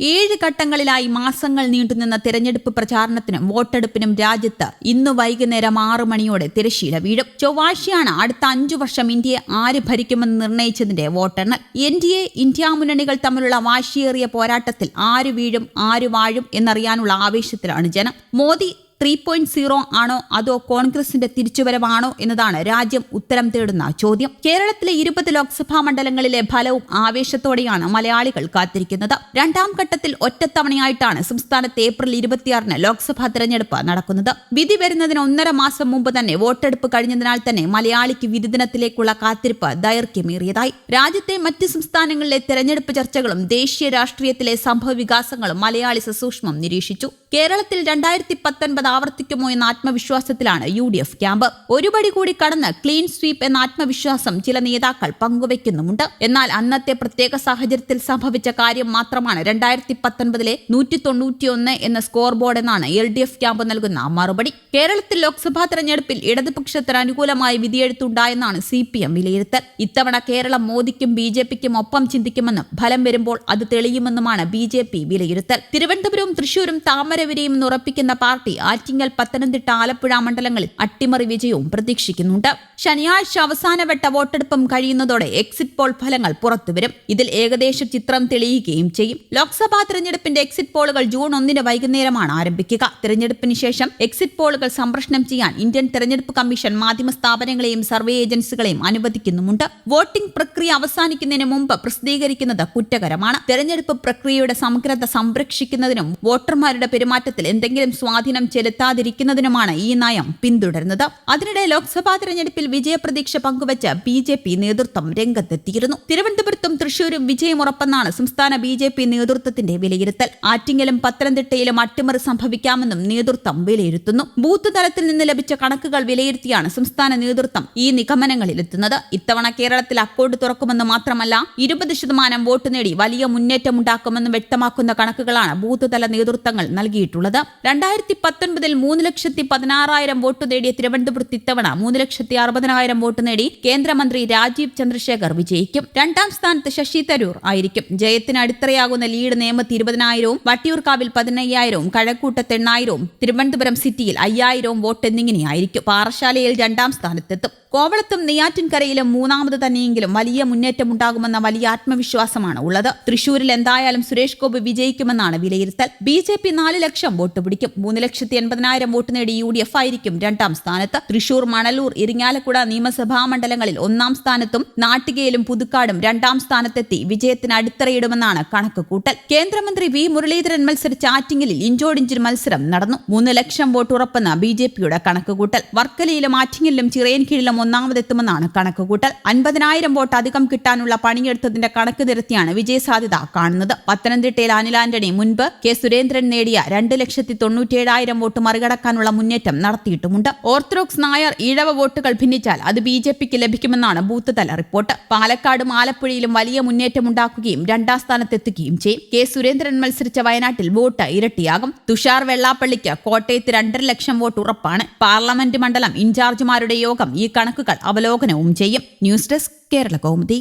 ഏഴ് ഘട്ടങ്ങളിലായി മാസങ്ങൾ നീണ്ടുനിന്ന തെരഞ്ഞെടുപ്പ് പ്രചാരണത്തിനും വോട്ടെടുപ്പിനും രാജ്യത്ത് ഇന്ന് വൈകുന്നേരം ആറു മണിയോടെ തിരശ്ശീല വീഴും. ചൊവ്വാഴ്ചയാണ് അടുത്ത അഞ്ചു വർഷം ഇന്ത്യയെ ആര് ഭരിക്കുമെന്ന് നിർണയിച്ചതിന്റെ വോട്ടെണ്ണൽ. എൻ ഡി എ ഇന്ത്യ മുന്നണികൾ തമ്മിലുള്ള വാശിയേറിയ പോരാട്ടത്തിൽ ആര് വീഴും ആര് വാഴും എന്നറിയാനുള്ള ആവേശത്തിലാണ് ജനം. മോദി ത്രീ പോയിന്റ് സീറോ ആണോ? അതോ കോൺഗ്രസിന്റെ തിരിച്ചുവരവാണോ? എന്നതാണ് രാജ്യം ഉത്തരം തേടുന്ന ചോദ്യം. കേരളത്തിലെ ഇരുപത് ലോക്സഭാ മണ്ഡലങ്ങളിലെ ഫലവും ആവേശത്തോടെയാണ് മലയാളികൾ കാത്തിരിക്കുന്നത്. രണ്ടാം ഘട്ടത്തിൽ ഒറ്റത്തവണയായിട്ടാണ് സംസ്ഥാനത്ത് ഏപ്രിൽ ഇരുപത്തിയാറിന് ലോക്സഭാ തെരഞ്ഞെടുപ്പ് നടക്കുന്നത്. വിധി വരുന്നതിന് ഒന്നര മാസം മുമ്പ് തന്നെ വോട്ടെടുപ്പ് കഴിഞ്ഞതിനാൽ തന്നെ മലയാളിക്ക് വിധി ദിനത്തിലേക്കുള്ള കാത്തിരിപ്പ് ദൈർഘ്യമേറിയതായി. രാജ്യത്തെ മറ്റ് സംസ്ഥാനങ്ങളിലെ തെരഞ്ഞെടുപ്പ് ചർച്ചകളും ദേശീയ രാഷ്ട്രീയത്തിലെ സംഭവ വികാസങ്ങളും മലയാളി സസൂക്ഷ്മം നിരീക്ഷിച്ചു. കേരളത്തിൽ രണ്ടായിരത്തി പത്തൊൻപത് ആവർത്തിക്കുമോ എന്ന ആത്മവിശ്വാസത്തിലാണ് യു ഡി എഫ് ക്യാമ്പ്. ഒരുപടി കൂടി കടന്ന് ക്ലീൻ സ്വീപ്പ് എന്ന ആത്മവിശ്വാസം ചില നേതാക്കൾ പങ്കുവയ്ക്കുന്നുമുണ്ട് എന്നാൽ അന്നത്തെ പ്രത്യേക സാഹചര്യത്തിൽ സംഭവിച്ച കാര്യം മാത്രമാണ് രണ്ടായിരത്തി പത്തൊൻപതിലെ നൂറ്റി തൊണ്ണൂറ്റിയൊന്ന് എന്ന സ്കോർ ബോർഡ് എന്നാണ് എൽ ഡി എഫ് ക്യാമ്പ് നൽകുന്ന മറുപടി. കേരളത്തിൽ ലോക്സഭാ തെരഞ്ഞെടുപ്പിൽ ഇടതുപക്ഷത്തിന് അനുകൂലമായി വിധിയെഴുത്തുണ്ടായെന്നാണ് സി പി എം വിലയിരുത്തൽ. ഇത്തവണ കേരളം മോദിക്കും ബി ജെ പിക്കും ഒപ്പം ചിന്തിക്കുമെന്നും ഫലം വരുമ്പോൾ അത് തെളിയുമെന്നുമാണ് ബി ജെ പി വിലയിരുത്തൽ. തിരുവനന്തപുരവും തൃശൂരും താമരവിരയും ഉറപ്പിക്കുന്ന പാർട്ടി ആറ്റിങ്ങൽ പത്തനംതിട്ട ആലപ്പുഴ മണ്ഡലങ്ങളിൽ അട്ടിമറി വിജയവും പ്രതീക്ഷിക്കുന്നുണ്ട്. ശനിയാഴ്ച അവസാനവട്ട വോട്ടെടുപ്പും കഴിയുന്നതോടെ എക്സിറ്റ് പോൾ ഫലങ്ങൾ പുറത്തുവരും. ഇതിൽ ഏകദേശ ചിത്രം തെളിയുകയും ചെയ്യും. ലോക്സഭാ തെരഞ്ഞെടുപ്പിന്റെ എക്സിറ്റ് പോളുകൾ ജൂൺ ഒന്നിന് വൈകുന്നേരമാണ് ആരംഭിക്കുക. തെരഞ്ഞെടുപ്പിന് ശേഷം എക്സിറ്റ് പോളുകൾ സംപ്രഷണം ചെയ്യാൻ ഇന്ത്യൻ തെരഞ്ഞെടുപ്പ് കമ്മീഷൻ മാധ്യമ സ്ഥാപനങ്ങളെയും സർവേ ഏജൻസികളെയും അനുവദിക്കുന്നുമുണ്ട്. വോട്ടിംഗ് പ്രക്രിയ അവസാനിക്കുന്നതിന് മുമ്പ് പ്രസിദ്ധീകരിക്കുന്നത് കുറ്റകരമാണ്. തെരഞ്ഞെടുപ്പ് പ്രക്രിയയുടെ സമഗ്രത സംരക്ഷിക്കുന്നതിനും വോട്ടർമാരുടെ പെരുമാറ്റത്തിൽ എന്തെങ്കിലും സ്വാധീനം ചെലുത്താതിരിക്കുന്നതിനുമാണ് ഈ നയം പിന്തുടരുന്നത്. അതിനിടെ ലോക്സഭാ തെരഞ്ഞെടുപ്പിൽ വിജയപ്രതീക്ഷ പങ്കുവച്ച് ബി ജെ പി നേതൃത്വം രംഗത്തെത്തിയിരുന്നു. തിരുവനന്തപുരത്തും തൃശൂരും വിജയമുറപ്പെന്നാണ് സംസ്ഥാന ബി ജെ പി നേതൃത്വത്തിന്റെ വിലയിരുത്തൽ. ആറ്റിങ്ങലും പത്തനംതിട്ടയിലും അട്ടിമറി സംഭവിക്കാമെന്നും നേതൃത്വം വിലയിരുത്തുന്നു. ബൂത്ത് തലത്തിൽ നിന്ന് ലഭിച്ച കണക്കുകൾ വിലയിരുത്തിയാണ് സംസ്ഥാന നേതൃത്വം ഈ നിഗമനങ്ങളിലെത്തുന്നത്. ഇത്തവണ കേരളത്തിൽ അക്കൗണ്ട് തുറക്കുമെന്ന് മാത്രമല്ല ഇരുപത് ശതമാനം വോട്ട് നേടി വലിയ മുന്നേറ്റമുണ്ടാക്കുമെന്ന് വ്യക്തമാക്കുന്ന കണക്കുകളാണ് ബൂത്ത് തല നേതൃത്വങ്ങൾ നൽകിയിട്ടുള്ളത്. രണ്ടായിരത്തി പത്തൊൻപതിൽ മൂന്ന് ലക്ഷത്തി പതിനാറായിരം വോട്ട് നേടിയ തിരുവനന്തപുരത്ത് ഇത്തവണ മൂന്ന് ലക്ഷത്തി അറുപതിനായിരം വോട്ട് നേടി കേന്ദ്രമന്ത്രി രാജീവ് ചന്ദ്രശേഖർ വിജയിക്കും. രണ്ടാം സ്ഥാനത്ത് ശശി തരൂർ ആയിരിക്കും. ജയത്തിന് അടിത്തറയാകുന്ന ലീഡ് നേമത്ത് ഇരുപതിനായിരവും വട്ടിയൂർക്കാവിൽ പതിനയ്യായിരവും കഴക്കൂട്ടത്ത് എണ്ണായിരവും തിരുവനന്തപുരം സിറ്റിയിൽ അയ്യായിരവും വോട്ട് എന്നിങ്ങനെയായിരിക്കും. പാറശാലയിൽ രണ്ടാം സ്ഥാനത്തെത്തും. കോവളത്തും നെയ്യാറ്റിൻകരയിലും മൂന്നാമത് തന്നെയെങ്കിലും വലിയ മുന്നേറ്റമുണ്ടാകുമെന്ന വലിയ ആത്മവിശ്വാസമാണ് ഉള്ളത്. തൃശൂരിൽ എന്തായാലും സുരേഷ് ഗോപി വിജയിക്കുമെന്നാണ് വിലയിരുത്തൽ. ബി ജെ പി നാല് ലക്ഷം വോട്ട് പിടിക്കും. മൂന്ന് ലക്ഷത്തി എൺപതിനായിരം വോട്ട് നേടി യു ഡി എഫ് ആയിരിക്കും രണ്ടാം സ്ഥാനത്ത്. തൃശൂർ മണലൂർ ഇരിങ്ങാലക്കുട നിയമസഭാ മണ്ഡലങ്ങളിൽ ഒന്നാം സ്ഥാനത്തും നാട്ടികയിലും പുതുക്കാടും രണ്ടാം സ്ഥാനത്തെത്തി വിജയത്തിന് അടിത്തറയിടുമെന്നാണ് കണക്കുകൂട്ടൽ. കേന്ദ്രമന്ത്രി വി മുരളീധരൻ മത്സരിച്ച ആറ്റിങ്ങലിൽ ഇഞ്ചോടിഞ്ചിൽ മത്സരം നടന്നു. മൂന്ന് ലക്ഷം വോട്ട് ഉറപ്പെന്ന ബി ജെ പിയുടെ കണക്കുകൂട്ടൽ. വർക്കലയിലും ആറ്റിങ്ങലിലും ചിറയൻകീഴിലും ഒന്നാമതെത്തുമെന്നാണ് കണക്കുകൂട്ടൽ. അൻപതിനായിരം വോട്ട് അധികം കിട്ടാനുള്ള പണിയെടുത്തതിന്റെ കണക്ക് നിരത്തിയാണ് വിജയസാധ്യത കാണുന്നത്. പത്തനംതിട്ടയിൽ അനിൽ ആന്റണി മുൻപ് കെ സുരേന്ദ്രൻ നേടിയ രണ്ട് ലക്ഷത്തി തൊണ്ണൂറ്റിയേഴായിരം വോട്ട് മറികടക്കാനുള്ള മുന്നേറ്റം നടത്തിയിട്ടുമുണ്ട്. ഓർത്തഡോക്സ് നായർ ഈഴവ വോട്ടുകൾ ഭിന്നിച്ചാൽ അത് ബി ജെ പിക്ക് ലഭിക്കുമെന്നാണ് ബൂത്ത് തല റിപ്പോർട്ട്. പാലക്കാടും ആലപ്പുഴയിലും വലിയ മുന്നേറ്റമുണ്ടാക്കുകയും രണ്ടാം സ്ഥാനത്തെത്തുകയും ചെയ്യും. കെ സുരേന്ദ്രൻ മത്സരിച്ച വയനാട്ടിൽ വോട്ട് ഇരട്ടിയാകും. തുഷാർ വെള്ളാപ്പള്ളിക്ക് കോട്ടയത്ത് രണ്ടര ലക്ഷം വോട്ട് ഉറപ്പാണ്. പാർലമെന്റ് മണ്ഡലം ഇൻചാർജുമാരുടെ യോഗം ഈ കണക്കുകൾ അവലോകനവും ചെയ്യും. News desk Kerala Kaumudi.